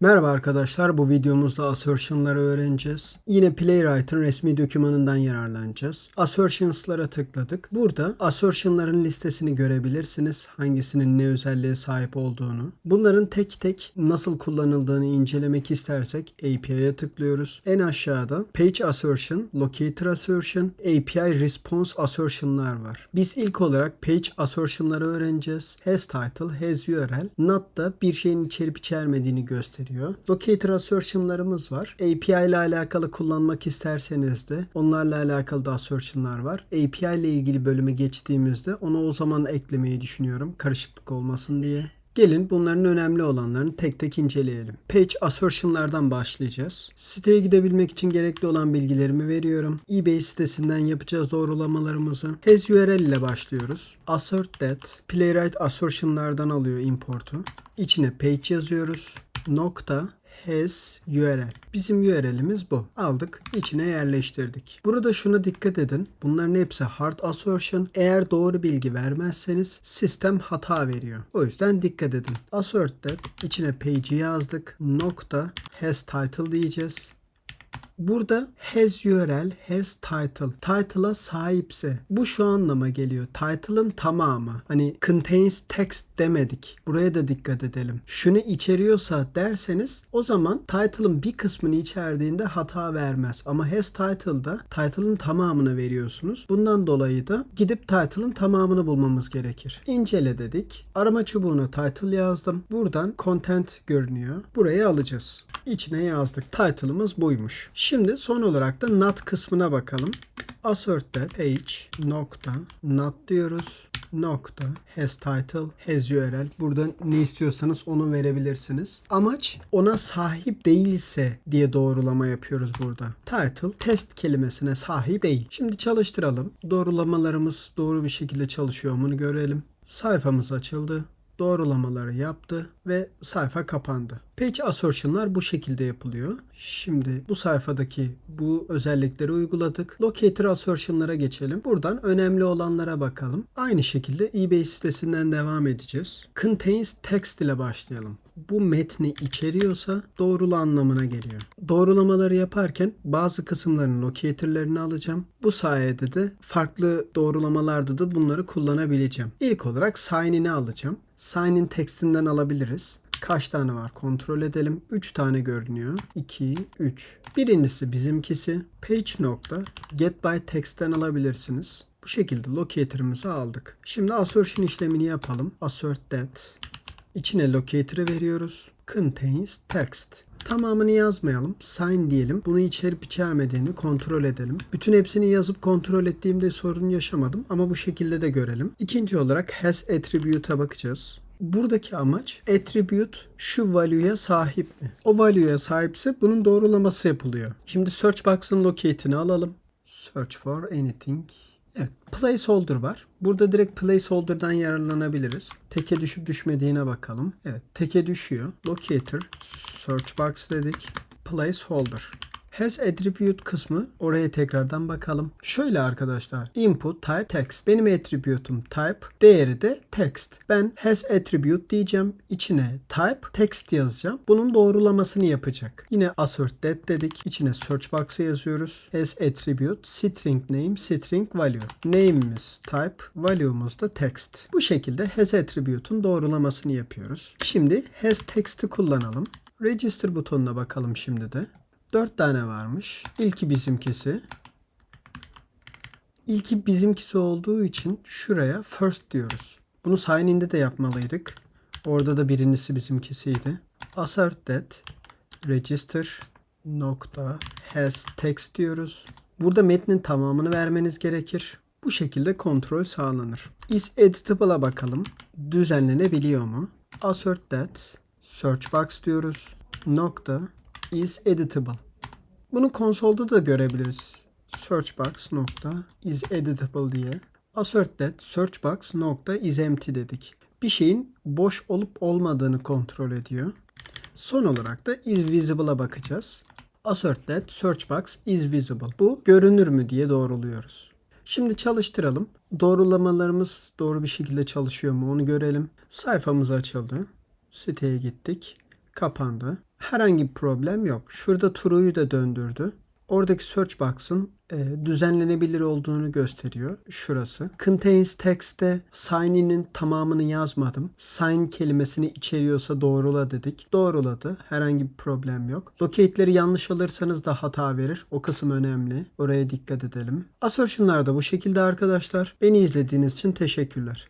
Merhaba arkadaşlar, bu videomuzda assertion'ları öğreneceğiz. Yine Playwright'ın resmi dokümanından yararlanacağız. Assertions'lara tıkladık. Burada assertion'ların listesini görebilirsiniz. Hangisinin ne özelliğe sahip olduğunu. Bunların tek tek nasıl kullanıldığını incelemek istersek API'ye tıklıyoruz. En aşağıda Page Assertion, Locator Assertion, API Response Assertion'lar var. Biz ilk olarak Page Assertion'ları öğreneceğiz. Has title, has URL, not da bir şeyin içerip içermediğini gösteriyor. Locator assertion'larımız var. API ile alakalı kullanmak isterseniz de onlarla alakalı da assertion'lar var. API ile ilgili bölüme geçtiğimizde onu o zaman eklemeyi düşünüyorum. Karışıklık olmasın diye. Gelin bunların önemli olanlarını tek tek inceleyelim. Page assertion'lardan başlayacağız. Siteye gidebilmek için gerekli olan bilgilerimi veriyorum. eBay sitesinden yapacağız doğrulamalarımızı. Has URL ile başlıyoruz. Assert that. Playwright assertion'lardan alıyor importu. İçine page yazıyoruz. Nokta has URL. Bizim URL'imiz bu. Aldık, içine yerleştirdik. Burada şuna dikkat edin. Bunların hepsi hard assertion. Eğer doğru bilgi vermezseniz sistem hata veriyor. O yüzden dikkat edin. Assert içine page'i yazdık. Nokta has title diyeceğiz. Burada has URL, has title. Title'a sahipse bu şu anlama geliyor. Title'ın tamamı. Hani contains text demedik. Buraya da dikkat edelim. Şunu içeriyorsa derseniz o zaman title'ın bir kısmını içerdiğinde hata vermez. Ama has title'da title'ın tamamını veriyorsunuz. Bundan dolayı da gidip title'ın tamamını bulmamız gerekir. İncele dedik. Arama çubuğuna title yazdım. Buradan content görünüyor. Buraya alacağız. İçine yazdık. Title'ımız buymuş. Şimdi son olarak da not kısmına bakalım. Assert'te page nokta not diyoruz. Nokta has title has URL. Burada ne istiyorsanız onu verebilirsiniz. Amaç ona sahip değilse diye doğrulama yapıyoruz burada. Title test kelimesine sahip değil. Şimdi çalıştıralım. Doğrulamalarımız doğru bir şekilde çalışıyor mu görelim. Sayfamız açıldı doğrulamaları yaptı ve sayfa kapandı. Page assertion'lar bu şekilde yapılıyor. Şimdi bu sayfadaki bu özellikleri uyguladık. Locator assertion'lara geçelim. Buradan önemli olanlara bakalım. Aynı şekilde eBay sitesinden devam edeceğiz. Contains text ile başlayalım. Bu metni içeriyorsa doğrulu anlamına geliyor. Doğrulamaları yaparken bazı kısımların locator'larını alacağım. Bu sayede de farklı doğrulamalarda da bunları kullanabileceğim. İlk olarak sign in'i alacağım. Sign in textinden alabiliriz. Kaç tane var kontrol edelim. 3 tane görünüyor. 2, 3. Birincisi bizimkisi. Page nokta get by text'ten alabilirsiniz. Bu şekilde locator'ımızı aldık. Şimdi assertion işlemini yapalım. Assert that. İçine locator'ı veriyoruz. Contains text. Tamamını yazmayalım. Sign diyelim. Bunu içerip içermediğini kontrol edelim. Bütün hepsini yazıp kontrol ettiğimde sorun yaşamadım ama bu şekilde de görelim. İkinci olarak has attribute'a bakacağız. Buradaki amaç attribute şu value'ya sahip mi? O value'ya sahipse bunun doğrulaması yapılıyor. Şimdi search box'ın locate'ini alalım. Search for anything. Evet, placeholder var. Burada direkt placeholder'dan yararlanabiliriz. Teke düşüp düşmediğine bakalım. Evet, teke düşüyor. Locator, search box dedik. Placeholder. Has attribute kısmı oraya tekrardan bakalım. Şöyle arkadaşlar. Input type text. Benim attribute'um type. Değeri de text. Ben has attribute diyeceğim. İçine type text yazacağım. Bunun doğrulamasını yapacak. Yine assert that dedik. İçine search box'ı yazıyoruz. Has attribute string name string value. Name'imiz type. Value'umuz da text. Bu şekilde has attribute'un doğrulamasını yapıyoruz. Şimdi has text'i kullanalım. Register butonuna bakalım şimdi de. 4 tane varmış. İlki bizimkisi. İlki bizimkisi olduğu için şuraya first diyoruz. Bunu sign in'de de yapmalıydık. Orada da birincisi bizimkisiydi. Assert that register nokta has text diyoruz. Burada metnin tamamını vermeniz gerekir. Bu şekilde kontrol sağlanır. Is editable'a bakalım. Düzenlenebiliyor mu? Assert that search box diyoruz. Nokta is editable. Bunu konsolda da görebiliriz. Search box nokta is editable diye. Assert that search box nokta is empty dedik. Bir şeyin boş olup olmadığını kontrol ediyor. Son olarak da is visible'a bakacağız. Assert that search box is visible. Bu görünür mü diye doğruluyoruz. Şimdi çalıştıralım. Doğrulamalarımız doğru bir şekilde çalışıyor mu onu görelim. Sayfamız açıldı. Siteye gittik. Kapandı. Herhangi bir problem yok. Şurada true'yu da döndürdü. Oradaki search box'ın e, düzenlenebilir olduğunu gösteriyor. Şurası. Contains text'te sign in'in tamamını yazmadım. Sign kelimesini içeriyorsa doğrula dedik. Doğruladı. Herhangi bir problem yok. Locate'leri yanlış alırsanız da hata verir. O kısım önemli. Oraya dikkat edelim. Assertion'lar da bu şekilde arkadaşlar. Beni izlediğiniz için teşekkürler.